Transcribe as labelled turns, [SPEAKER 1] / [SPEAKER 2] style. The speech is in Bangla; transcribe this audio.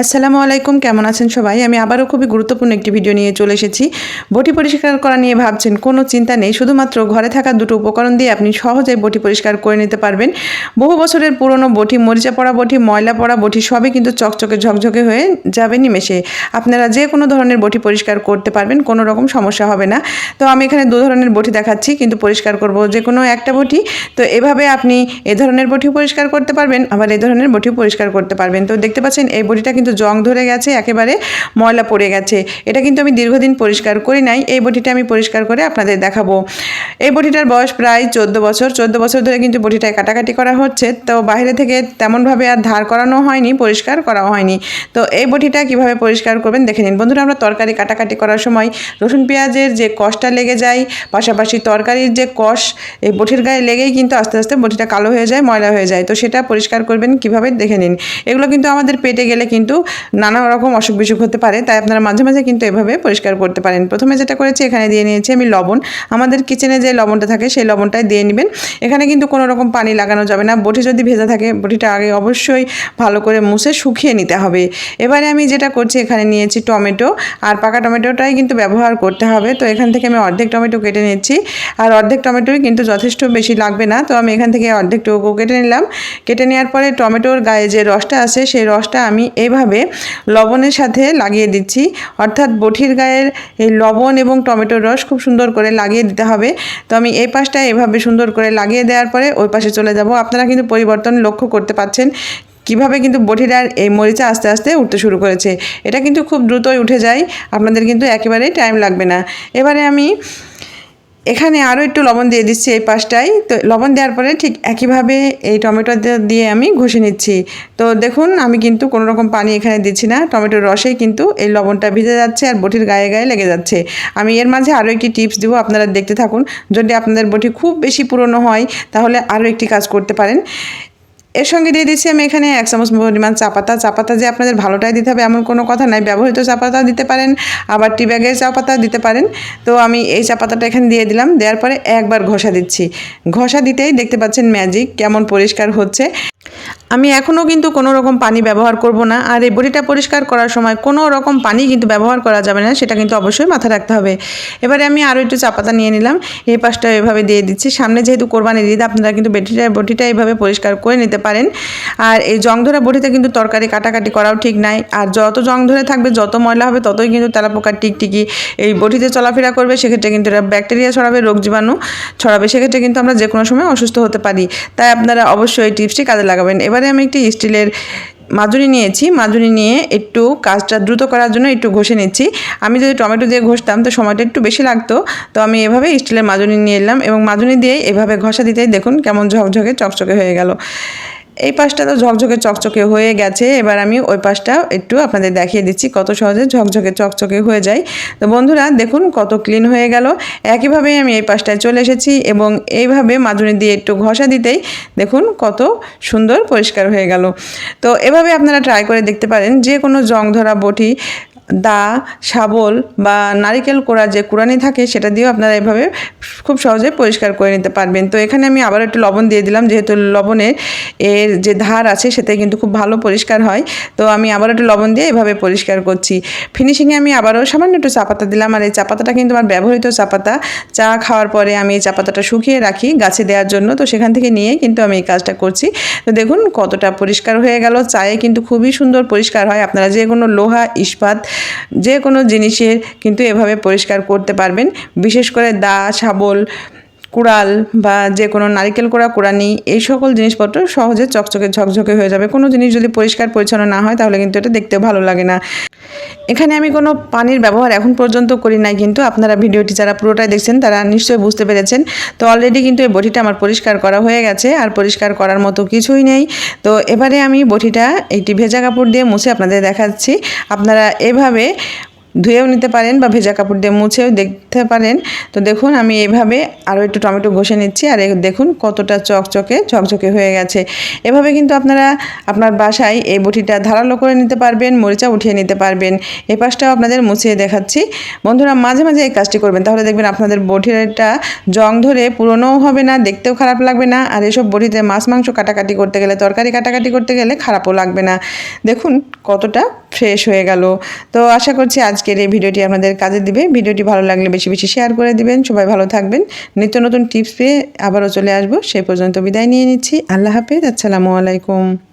[SPEAKER 1] আসসালামু আলাইকুম, কেমন আছেন সবাই? আমি আবারও খুবই গুরুত্বপূর্ণ একটি ভিডিও নিয়ে চলে এসেছি। বটি পরিষ্কার করা নিয়ে ভাবছেন কোনো চিন্তা নেই, শুধুমাত্র ঘরে থাকা দুটো উপকরণ দিয়ে আপনি সহজেই বটি পরিষ্কার করে নিতে পারবেন। বহু বছরের পুরনো বটি, মরিচা পড়া বটি, ময়লা পড়া বটি, সবই কিন্তু চকচকে ঝকঝকে হয়ে যাবে নিমেষে। আপনারা যে কোনো ধরনের বটি পরিষ্কার করতে পারবেন, কোনো রকম সমস্যা হবে না। তো আমি এখানে দু ধরনের বটি দেখাচ্ছি, কিন্তু পরিষ্কার করব যে কোনো একটা বটি। তো এভাবে আপনি এ ধরনের বটিও পরিষ্কার করতে পারবেন, আবার এ ধরনের বটিও পরিষ্কার করতে পারবেন। তো দেখতে পাচ্ছেন, এই বটিটা কিন্তু জং ধরে গেছে, একেবারে ময়লা পড়ে গেছে। এটা কিন্তু আমি দীর্ঘদিন পরিষ্কার করি নাই, এই বটিটা আমি পরিষ্কার করে আপনাদের দেখাবো। এই বটিটার বয়স প্রায় চোদ্দ বছর চোদ্দ বছর ধরে কিন্তু বটিটায় কাটাকাটি করা হচ্ছে। তো বাইরে থেকে তেমনভাবে আর ধার করানো হয়নি, পরিষ্কার করা হয়নি। তো এই বটিটা কীভাবে পরিষ্কার করবেন দেখে নিন। বন্ধুরা, আমরা তরকারি কাটাকাটি করার সময় রসুন পেঁয়াজের যে কষটা লেগে যায়, পাশাপাশি তরকারির যে কষ, এই বটির গায়ে লেগেই কিন্তু আস্তে আস্তে বটিটা কালো হয়ে যায়, ময়লা হয়ে যায়। তো সেটা পরিষ্কার করবেন কীভাবে দেখে নিন। এগুলো কিন্তু আমাদের পেটে গেলে কিন্তু নানা রকম অসুখ বিসুখ হতে পারে, তাই আপনারা মাঝে মাঝে কিন্তু এভাবে পরিষ্কার করতে পারেন। প্রথমে যেটা করেছি, এখানে দিয়ে নিয়েছি আমি লবণ। আমাদের কিচেনে যে লবণটা থাকে, সেই লবণটাই দিয়ে নেবেন। এখানে কিন্তু কোনো রকম পানি লাগানো যাবে না। বটি যদি ভেজা থাকে, বটিটা আগে অবশ্যই ভালো করে মুছে শুকিয়ে নিতে হবে। এবারে আমি যেটা করছি, এখানে নিয়েছি টমেটো। আর পাকা টমেটোটাই কিন্তু ব্যবহার করতে হবে। তো এখান থেকে আমি অর্ধেক টমেটো কেটে নিচ্ছি। আর অর্ধেক টমেটোই কিন্তু যথেষ্ট বেশি লাগবে না। তো আমি এখান থেকে অর্ধেক অর্ধেকটুকু কেটে নিলাম। কেটে নেওয়ার পরে টমেটোর গায়ে যে রসটা আছে, সেই রসটা আমি এইভাবে লবণের সাথে লাগিয়ে দিচ্ছি। অর্থাৎ বটির গায়ের এই লবণ এবং টমেটোর রস খুব সুন্দর করে লাগিয়ে দিতে হবে। তো আমি এই পাশটা এভাবে সুন্দর করে লাগিয়ে দেওয়ার পরে ওই পাশে চলে যাব। আপনারা কিন্তু পরিবর্তন লক্ষ্য করতে পাচ্ছেন কীভাবে কিন্তু বটিটার এই মরিচা আস্তে আস্তে উঠতে শুরু করেছে। এটা কিন্তু খুব দ্রুতই উঠে যায়। আপনাদের কিন্তু একেবারেই টাইম লাগবে না। এবারে আমি এখানে আরও একটু লবণ দিয়ে দিচ্ছি এই পাশটায়। তো লবণ দেওয়ার পরে ঠিক একইভাবে এই টমেটো দিয়ে আমি ঘষে নিচ্ছি। তো দেখুন, আমি কিন্তু কোনো রকম পানি এখানে দিচ্ছি না। টমেটোর রসেই কিন্তু এই লবণটা ভিজে যাচ্ছে আর বটির গায়ে গায়ে লেগে যাচ্ছে। আমি এর মাঝে আরও একটি টিপস দেবো, আপনারা দেখতে থাকুন। যদি আপনাদের বটি খুব বেশি পুরনো হয়, তাহলে আরও একটি কাজ করতে পারেন। এর সঙ্গে দিয়ে দিচ্ছি আমি এখানে এক চামচ পরিমাণ চা পাতা চা পাতা যে আপনাদের ভালোটাই দিতে হবে এমন কোনো কথা নাই। ব্যবহৃত চা পাতা দিতে পারেন, আবার টি ব্যাগের চা পাতা দিতে পারেন। তো আমি এই চা পাতাটা এখানে দিয়ে দিলাম। দেওয়ার পরে একবার ঘষা দিচ্ছি। ঘষা দিতেই দেখতে পাচ্ছেন ম্যাজিক কেমন পরিষ্কার হচ্ছে। আমি এখনও কিন্তু কোনো রকম পানি ব্যবহার করব না, আর এই বড়িটা পরিষ্কার করার সময় কোনো রকম পানি কিন্তু ব্যবহার করা যাবে না, সেটা কিন্তু অবশ্যই মাথায় রাখতে হবে। এবারে আমি আরও একটু চাপাতা নিয়ে নিলাম, এই পাশটা এভাবে দিয়ে দিচ্ছি। সামনে যেহেতু কোরবানির ঈদ, আপনারা কিন্তু বেটিটা, বটিটা এইভাবে পরিষ্কার করে নিতে পারেন। আর এই জং ধরা বটিতে কিন্তু তরকারি কাটাকাটি করাও ঠিক নাই, আর যত জং ধরে থাকবে, যত ময়লা হবে, ততই কিন্তু তেলাপোকার টিকটিকি এই বটিতে চলাফেরা করবে। সেক্ষেত্রে কিন্তু এটা ব্যাকটেরিয়া ছড়াবে, রোগ জীবাণু ছড়াবে, সেক্ষেত্রে কিন্তু আমরা যে কোনো সময় অসুস্থ হতে পারি। তাই আপনারা অবশ্যই এই টিপসটি কাজে লাগাবেন। এবারে আমি একটি স্টিলের মাজুরি নিয়েছি। মাজুরি নিয়ে একটু কাজটা দ্রুত করার জন্য একটু ঘষে নিচ্ছি। আমি যদি টমেটো দিয়ে ঘষতাম তো সময়টা একটু বেশি লাগতো। তো আমি এভাবে স্টিলের মাজুরি নিয়ে এলাম এবং মাজুরি দিয়ে এভাবে ঘষা দিতেই দেখুন কেমন ঝকঝকে, চকচকে হয়ে গেল। এই পাশটা তো ঝকঝকে চকচকে হয়ে গেছে, এবার আমি ওই পাশটা একটু আপনাদের দেখিয়ে দিচ্ছি কত সহজে ঝকঝকে চকচকে হয়ে যায়। তো বন্ধুরা, দেখুন কত ক্লিন হয়ে গেল। একইভাবেই আমি এই পাশটায় চলে এসেছি এবং এইভাবে মাজুনি দিয়ে একটু ঘষা দিতেই দেখুন কত সুন্দর পরিষ্কার হয়ে গেল। তো এভাবে আপনারা ট্রাই করে দেখতে পারেন যে কোনো জং ধরা বটি দা, শাবল বা নারিকেল কোড়া যে কুড়ানি থাকে সেটা দিয়েও আপনারা এভাবে খুব সহজে পরিষ্কার করে নিতে পারবেন। তো এখানে আমি আবার একটু লবণ দিয়ে দিলাম, যেহেতু লবণের এর যে ধার আছে সেটাই কিন্তু খুব ভালো পরিষ্কার হয়। তো আমি আবার একটু লবণ দিয়ে এভাবে পরিষ্কার করছি। ফিনিশিংয়ে আমি আবারও সামান্য একটু চাপাতা দিলাম, আর এই চাপাতাটা কিন্তু আমার ব্যবহৃত চাপাতা চা খাওয়ার পরে আমি এই চাপাতাটা শুকিয়ে রাখি গাছে দেওয়ার জন্য, তো সেখান থেকে নিয়ে কিন্তু আমি এই কাজটা করছি। তো দেখুন কতটা পরিষ্কার হয়ে গেল, চায়ে কিন্তু খুবই সুন্দর পরিষ্কার হয়। আপনারা যে কোনো লোহা, ইস্পাত যে কোনো জিনিসের কিন্তু এভাবে পরিষ্কার করতে পারবেন। বিশেষ করে দা শাবল কুড়াল বা যে কোনো নারকেল কোড়া, কুড়ানি, এই সকল জিনিসপত্র সহজে চকচকে ঝকঝকে হয়ে যাবে। কোনো জিনিস যদি পরিষ্কার পরিচ্ছন্ন না হয়, তাহলে কিন্তু এটা দেখতে ভালো লাগে না। এখানে আমি কোনো পানির ব্যবহার এখন পর্যন্ত করি নাই, কিন্তু আপনারা ভিডিওটি যারা পুরোটাই দেখছেন, তারা নিশ্চয়ই বুঝতে পেরেছেন। তো অলরেডি কিন্তু এই বটিটা আমার পরিষ্কার করা হয়ে গেছে, আর পরিষ্কার করার মতো কিছুই নেই। তো এবারে আমি বটিটা একটি ভেজা কাপড় দিয়ে মুছে আপনাদের দেখাচ্ছি। আপনারা এভাবে ধুয়েও নিতে পারেন বা ভেজা কাপড় দিয়ে মুছেও দেখতে পারেন। তো দেখুন, আমি এভাবে আরও একটু টমেটো ঘষে নিচ্ছি আর দেখুন কতটা চকচকে, ঝকঝকে হয়ে গেছে। এভাবে কিন্তু আপনারা আপনার বাসায় এই বটিটা ধারালো করে নিতে পারবেন, মরিচা উঠিয়ে নিতে পারবেন। এই পাশটাও আপনাদের মুছিয়ে দেখাচ্ছি। বন্ধুরা, মাঝে মাঝে এই কাজটি করবেন, তাহলে দেখবেন আপনাদের বটিটা জং ধরে পুরনোও হবে না, দেখতেও খারাপ লাগবে না। আর এসব বটিতে মাছ মাংস কাটাকাটি করতে গেলে, তরকারি কাটাকাটি করতে গেলে খারাপও লাগবে না। দেখুন কতটা ফ্রেশ হয়ে গেল। তো আশা করছি আজকের এই ভিডিওটি আপনাদের কাজে দিবে। ভিডিওটি ভালো লাগলে বেশি বেশি শেয়ার করে দিবেন। সবাই ভালো থাকবেন। নিত্য নতুন টিপস পেয়ে আবারও চলে আসব। সেই পর্যন্ত বিদায় নিয়ে নিচ্ছি। আল্লাহ হাফেজ। আসসালামু আলাইকুম।